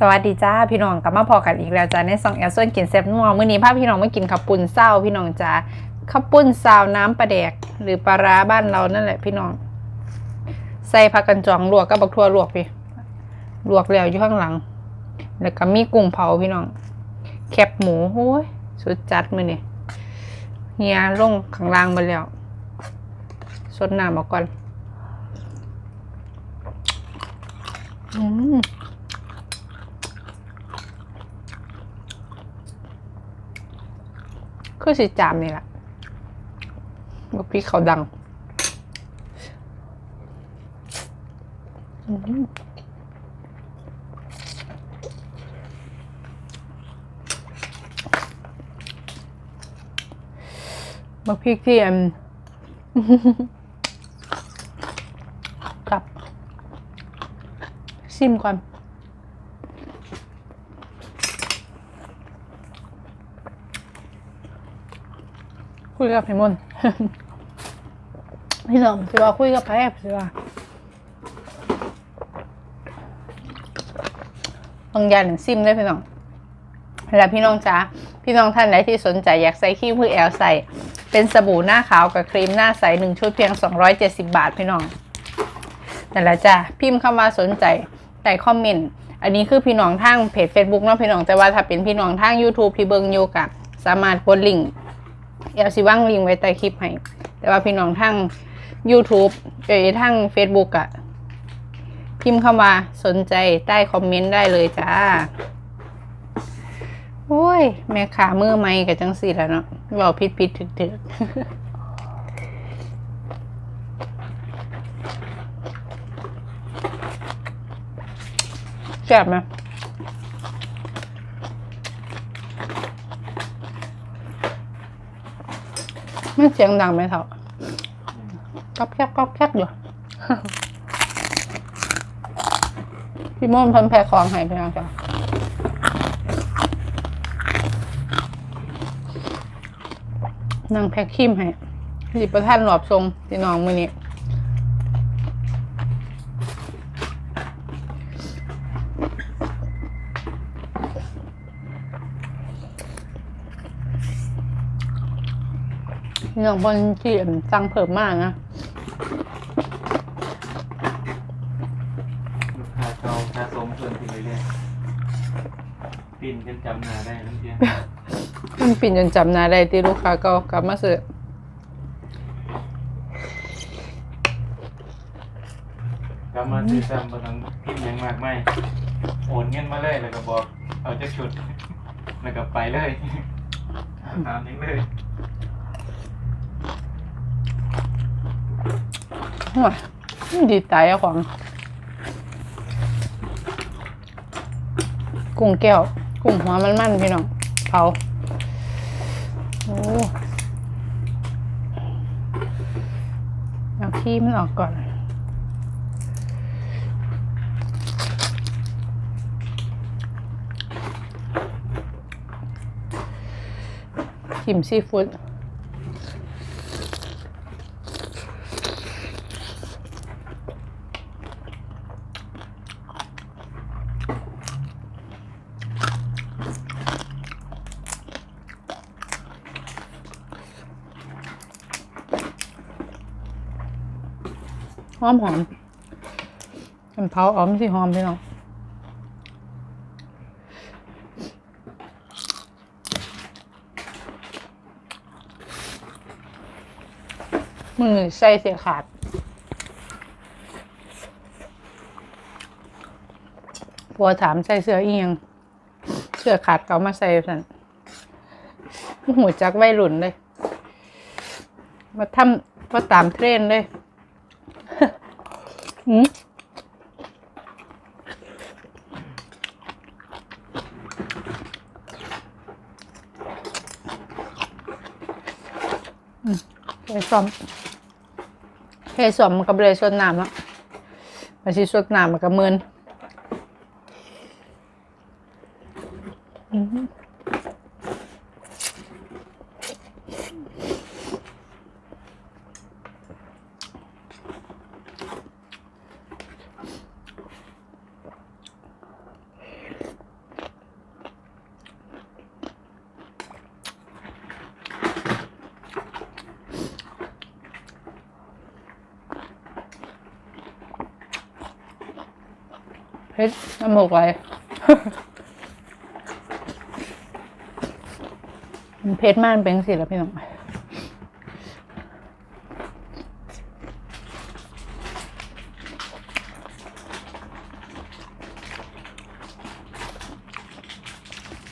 สวัสดีจ้าพี่น้องกลับมาพอกันอีกแล้วจ้าในซองแอลส่วนกินเซฟนัวมื้อนี้พาพี่น้องมากินข้าวปุ้นเศร้าพี่น้องจ้าข้าวปุ้นซาวน้ำปลาแดก หรือปลาร้าบ้านเรานั่นแหละพี่น้อง ใส่ผักกันจองลวกกับบักทั่วลวกพี่ลวกแล้วอยู่ข้างหลัง แล้วก็มีกุ้งเผาพี่น้อง แคบหมูโอ้ยสุดจัดมื้อนี้เฮียลงข้างล่างมาแล้วสดน้ำมาก่อนอืม คือสิจามนี่แหละบอกพี่เขาดังมบักพริกที่อันครับซิมก่อน คุยกับไพมนพี่น้องสิว่าคุยกับไพแอบสิว่าบางอย่างซิมได้พี่น้องแล้วพี่น้องจ้าพี่น้องท่านไหนที่สนใจอยากใส่ขี้มือแอลใส่ เป็นสบู่หน้าขาวกับครีมหน้าใสหนึ่งชุดเพียง 270 บาทพี่น้องนั่นแหละจ้าพิมพ์คำว่าสนใจใส่คอมเมนต์อันนี้คือพี่น้องทางเพจ Facebook เนาะพี่น้องแต่ว่าถ้าเป็นพี่น้องทาง YouTube ที่เบิงอยู่กับสามารถกดลิงก์ เดี๋ยวสิว่างลิงก์ไว้ใต้คลิปให้ แต่ว่าพี่น้องทั้ง YouTube เอ้ยทั้ง Facebook อะพิมพ์คำว่าสนใจใต้คอมเมนต์ได้เลยจ้า โอ้ย แม่ขามือไม่กับจังสีแล้วเนาะบอกผิดผิดถึกถึกแซ่บไหม ม่เสียงดังไหมเถอะก๊อบแคบก๊อบแคบอยู่พี่ม่นเพันแพรคลองใหายไปแล้วจ้ะนั่งแพ็คคิมให้หยิบประท่านหลอบทรงพี่น้องมือนี้ เรื่องบนที่สั่งเพิ่มมากนะลูกค้าเก่าสะสมเพิ่มขึ้นเรื่อยๆปิ่นจนจำหน้าได้ทั้งเทียมันปิ่นจนจำหนาได้ที่ลูกค้าก็กลับมาซื้อกลับมาซื้อซ้ำมาทั้งพิมพ์หยังมากไม่โอนเงินมาเลยแล้วก็บอก เอาจะชุด แล้วก็ไปเลยตามนี้เลย หัว ดีใจอะของ กุ้งแก้ว กุ้งหัวมันมันพี่น้องเผาโอ้เอาขี้มันออกก่อนชิมซีฟู้ด หอมหอมเป็นเผาออมสิหอมพี่น้องมือใส่เสียขาดผัวถามใส่เสื้อเอียง เสื้อขาดเขามาใส่สันหัวจักวัยรุ่นเลย มาทำมาตามเทรนด์เลย อืมเฮ้ยซอมเฮ้ยซอมมันก็บ่เลยสดน้ำแล้วมันสิสดน้ำมันก็มึนอืม พชรน้ำหกไหลมันเพชรมากมันเป็นสิแล้วพี่น้อง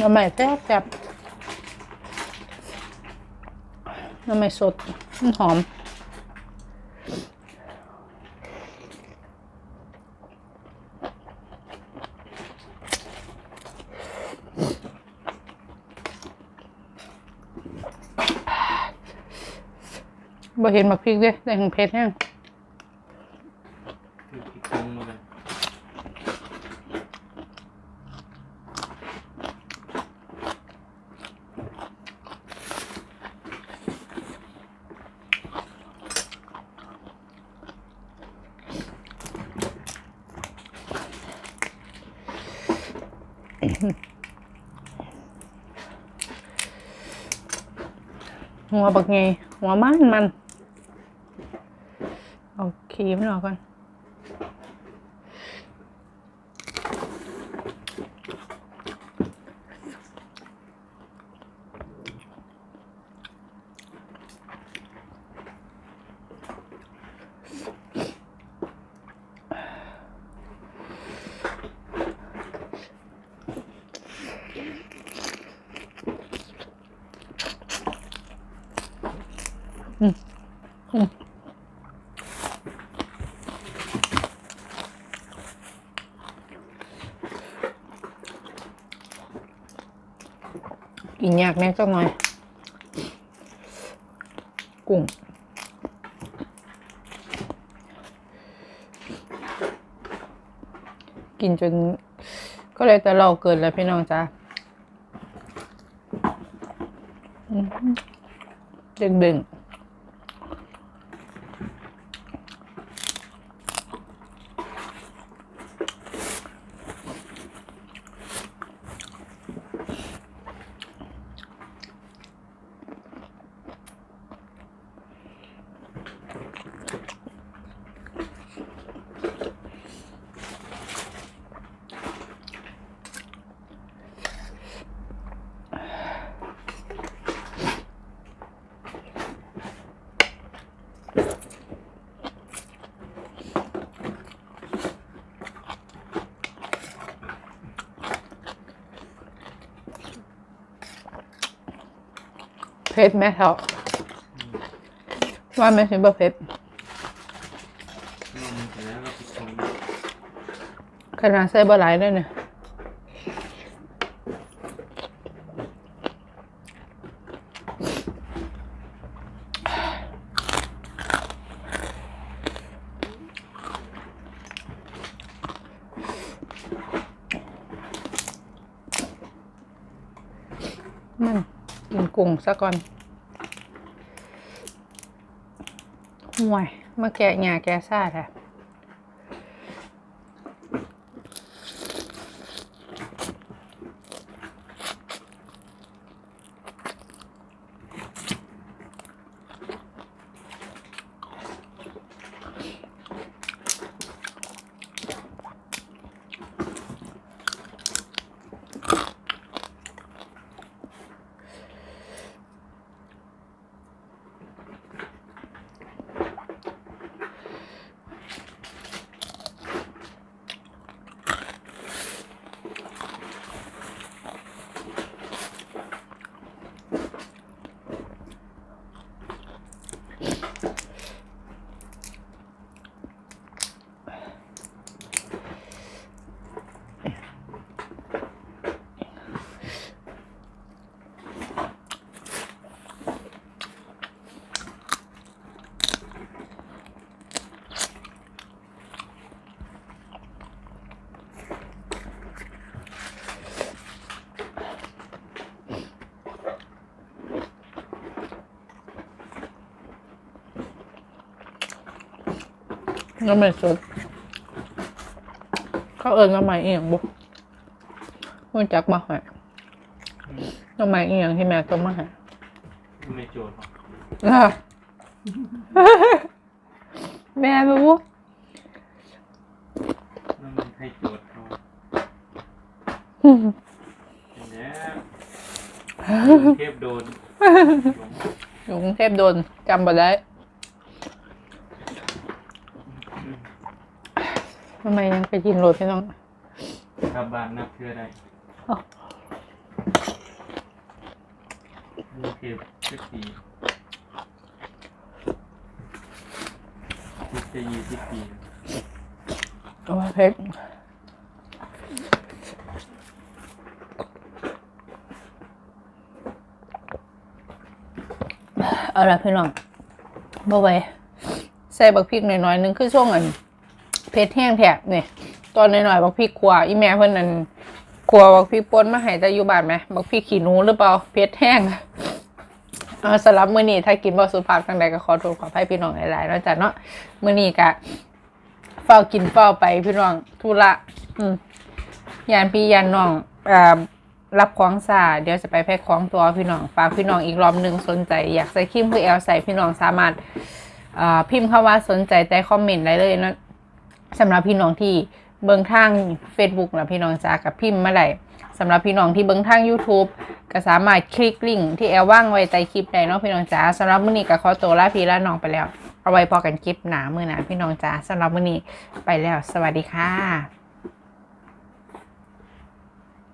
น้ำใหม่แซ่บแซ่บน้ำใหม่สดหอม บ่เห็นมักพริกเด้แต่ของเพชรแห้งคือพริกปรุงมาเลยหัวบักไงหัวมันมัน เอาครีมออกก่อน กินยากแน่จังหน่อย กุ้งกินจน ก็เลยแต่เราเกินแล้วพี่น้องจ้าดึงดึง ผ็ดไหมเท่าว่าไม่ใช่บะเผ็ดนมเสร็จแล้วก็พริกปรุงขนาดใส่บะหลายด้วยเนี่ยมันกินกุ้งซะก่อน ห่วยมาแกะหญ้าแกะซ่าแท้ น้ำมันสดเขาเอิญน้ำมันเอียงบุรู้จักมาหอยน้ำมันเอียงที่แม่ต้มมาใหาไม่โจทย์หรอกล่ะแม่รู้นั่นมันให้โจทย์เขาเป็นแย่เทพโดนอยู่กรุงเทพโดนจำบ่ได้ำไมยังไปกินโรถพี่น้องกลับบ้านนับเชื่อได้อ้าวโอเคสิบปีสิบจะยี่สิบปีโอ้ยเพชรเอาละพี่น้องบ่ไหวใส่บักพริกหน่อยๆนึงคือช่วงอัน เผ็ดแห้งแถบเนี่ยตอนหน่อยๆบักพริกขัวอีแม่เพิ่อนนั่นขัวบักพริกป่นมาให้แต่อยู่บ้านไหมบักพริกขี้หนูหรือเปล่าเผ็ดแห้งเอาสำหรับมื้อนี้ถ้ากินบ่สุภาพจังใดก็ขอโทษขออภัยพี่น้องหลายๆนาะจ้ะเนาะมื้อนี้ก็เฝ้ากินเฝ้าไปพี่น้องธุระอืมยานพี่ยานน้องอ่ารับของสาเดี๋ยวจะไปแพ็คของตัวพี่น้องฝากพี่น้องอีกรอบหนึ่งสนใจ อยากใส่ครีมพื่อแอลใส่พี่น้องสามารถอ่าพิมพ์คำว่าสนใจใต้คอมเมนต์ได้เลยนะ สำหรับพี่น้องที่เบิ่งทาง Facebook นะพี่น้องจ้ากับพิมพ์มาได้สำหรับพี่น้องที่เบิ่งทาง YouTube ก็สามารถคลิกลิงก์ที่แอลว่างไว้ใต้คลิปได้เนาะพี่น้องจ้าสำหรับมื้อนี้ก็ขอตัวลาพี่ลาน้องไปแล้ว เอาไว้พอกันคลิปหนามือหนาพี่น้องจ้าสำหรับมื้อนี้ไปแล้ว สวัสดีค่ะ